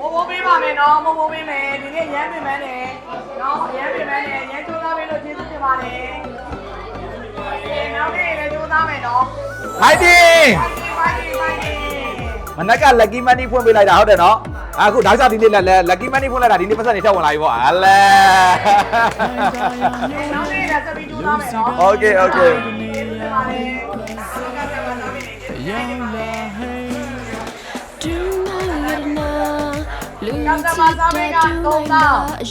မိုးမိုးပေးပါမယ်နော်မိုးမိုးပေးမယ်ဒီနေ့ရမ်းပြင်မန်းတယ်နော်ရမ်းပြင်မန်းတယ်ရမ်းကြိုးစားပေးလို့ကျေးဇူးတင်ပါတယ်ဒီနောက်နေ့လည်းကြိုးစားမယ်နော်ဖိုက်တင်ဖိုင်တီဖိုင်တီမနက်က lucky money ဖွင့်ပေးလိုက်တာဟုတ်တယ်နော်အခုဒါကြောင့်ဒီနေ့လည်း lucky money ဖွင့်လိုက်တာဒီနေ့ပတ်စံနေထက်ဝင်လာပြီပေါ့ဟလဲဒီနောက်နေ့လည်းဆက်ပြီးကြိုးစားမယ်နော် Okay okay ကျေးဇူးတင်ပါတယ်ဆောက်ကဆက်ပါတော့ ပြီကျေးဇူးတင်ပါတယ် Kanta masame ka tonda. ။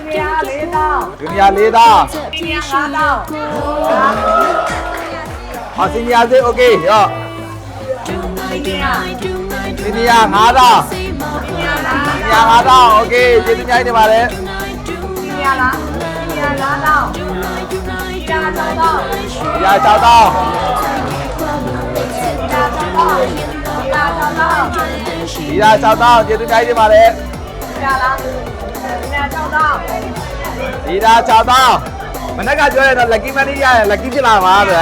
ဒီနေ့လေးတော့ဒုနီယာ၄သားဒီနေ့ငါးတော့ဟောစင်ညာစေ okay ရောဒီနေ့ကစင်ညာ၅သားဒီနေ့လားစင်ညာ၅သား okay ကျေးဇူးများတင်ပါတယ်ဒီနေ့လားဒီနေ့လားတော့ဒီနေ့တော့ရချောက်သားဒီနေ့တော့ဒီနေ့ ဒီရချောက်သားကျေးဇူးများတင်ပါတယ်ဒီနေ့လားဒီနေ့တော့ဒီရချောက်သားမနက်ကပြောရတော့ lucky money ရရင် lucky ဖြစ်လာမှာပဲ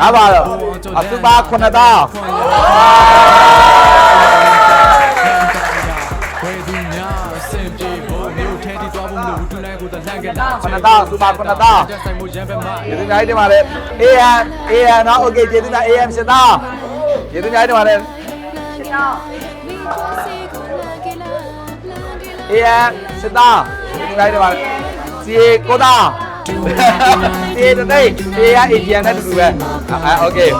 ဟာပါတော့အတူပါ9သားဝေသူများအစင်ပြေဖို့မြို့ထဲတီသွားဖို့မလို့ဝူတူနိုင်ကိုတလန့်ကလာ9သားသူပါ9သားတက်ဆိုင်မှုရမ်းပဲမှာကျေးဇူးများတင်ပါတယ် AM AM နော် okay ကျေးဇူးများ AM ရှင်သားကျေးဇူးများတင်ပါတယ် ဒီတော့ AM စစ်သားကျေးဇူးများတင်ပါတယ်စီကိုသားစီတသိန်း AM ATM နဲ့တူတူပဲအဲ okay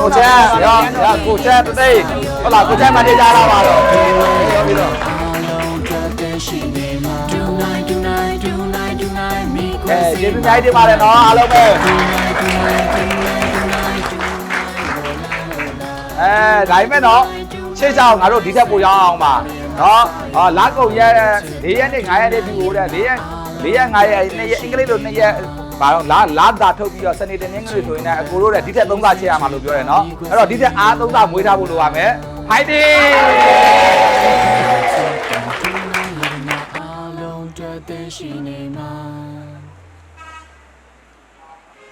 ကိုချဲရောရောကိုချဲတသိန်းဟုတ်လားကိုချဲမနေကြတာပါတော့ပြောပြီးတော့ အဲကျေးဇူးများတင်ပါတယ်နော်အားလုံးပဲအဲဒါပေမဲ့နော်ရှေ့ချောင်းငါတို့ဒီထက်ပိုရအောင်ပါနော်ဟာလာကုန်ရက်၄ရက်နဲ့9ရက်နဲ့ဒီဟိုတဲ့၄ရက်၄ရက်9ရက်2ရက်အင်္ဂလိပ်လို2ရက်ဘာတော့လာလာတာထုတ်ပြီးတော့စနေတနင်္ဂနွေဆိုရင်လည်းအကိုတို့တဲ့ဒီထက်3ဆချက်ရမှာလို့ပြောတယ်နော်အဲ့တော့ဒီထက်အား3ဆမွေးထားဖို့လိုပါမယ်ဖိုက်တင်အလုံးတွေ့တဲ့ရှိနေ